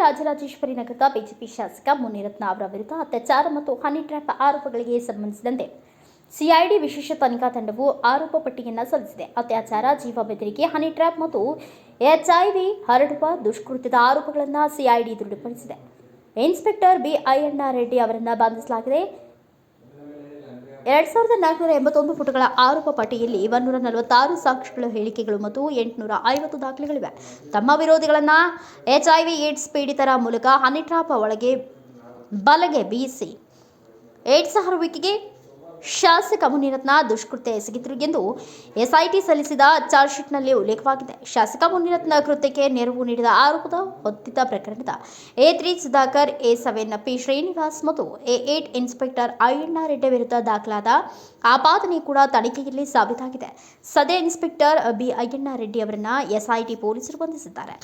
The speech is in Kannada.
ರಾಜರಾಜೇಶ್ವರಿ ನಗರದ ಬಿಜೆಪಿ ಶಾಸಕ ಮುನಿರತ್ನ ಅವರ ವಿರುದ್ಧ ಅತ್ಯಾಚಾರ ಮತ್ತು ಹನಿ ಟ್ರ್ಯಾಪ್ ಆರೋಪಗಳಿಗೆ ಸಂಬಂಧಿಸಿದಂತೆ ಸಿಐಡಿ ವಿಶೇಷ ತನಿಖಾ ತಂಡವು ಆರೋಪ ಪಟ್ಟಿಯನ್ನು ಸಲ್ಲಿಸಿದೆ. ಅತ್ಯಾಚಾರ, ಜೀವ ಬೆದರಿಕೆ, ಹನಿ ಟ್ರ್ಯಾಪ್ ಮತ್ತು ಎಚ್ಐವಿ ಹರಡುವ ದುಷ್ಕೃತ್ಯದ ಆರೋಪಗಳನ್ನು ಸಿಐಡಿ ದೃಢಪಡಿಸಿದೆ. ಇನ್ಸ್ಪೆಕ್ಟರ್ ಬಿ ಅಯ್ಯಣ್ಣ ರೆಡ್ಡಿ ಅವರನ್ನು ಬಂಧಿಸಲಾಗಿದೆ. ಎರಡ್ ಸಾವಿರದ ನಾಲ್ಕುನೂರ ಎಂಬತ್ತೊಂದು ಪುಟಗಳ ಆರೋಪ ಪಟ್ಟಿಯಲ್ಲಿ ಒಂದೂರ ನಲವತ್ತಾರು ಸಾಕ್ಷಿಗಳ ಹೇಳಿಕೆಗಳು ಮತ್ತು ಎಂಟುನೂರ ಐವತ್ತು ದಾಖಲೆಗಳಿವೆ. ತಮ್ಮ ವಿರೋಧಿಗಳನ್ನ ವಿ ಏಡ್ಸ್ ಪೀಡಿತರ ಮೂಲಕ ಹನಿ ಟ್ರಾಪ್ ಒಳಗೆ ಬಲಗೆ ಬೀಸಿ, ಏಡ್ಸ್ ಹರಡುವಿಕೆಗೆ ಶಾಸಕ ಮುನಿರತ್ನ ದುಷ್ಕೃತ್ಯ ಎಸಗಿದ್ರು ಎಂದು ಎಸ್ಐಟಿ ಸಲ್ಲಿಸಿದ ಚಾರ್ಜ್ ಶೀಟ್ನಲ್ಲಿ ಉಲ್ಲೇಖವಾಗಿದೆ. ಶಾಸಕ ಮುನಿರತ್ನ ಕೃತ್ಯಕ್ಕೆ ನೆರವು ನೀಡಿದ ಆರೋಪದ ಹೊತ್ತಿದ್ದ ಪ್ರಕರಣದ A three Sudhakar, A seven P Srinivas ಮತ್ತು A eight inspector Ayyanna Reddy ವಿರುದ್ಧ ದಾಖಲಾದ ಆಪಾದನೆ ಕೂಡ ತನಿಖೆಯಲ್ಲಿ ಸಾಬೀತಾಗಿದೆ. ಸದೇ ಇನ್ಸ್ಪೆಕ್ಟರ್ ಬಿ ಅಯ್ಯಣ್ಣ ರೆಡ್ಡಿ ಅವರನ್ನ ಎಸ್ಐಟಿ ಪೊಲೀಸರು ಬಂಧಿಸಿದ್ದಾರೆ.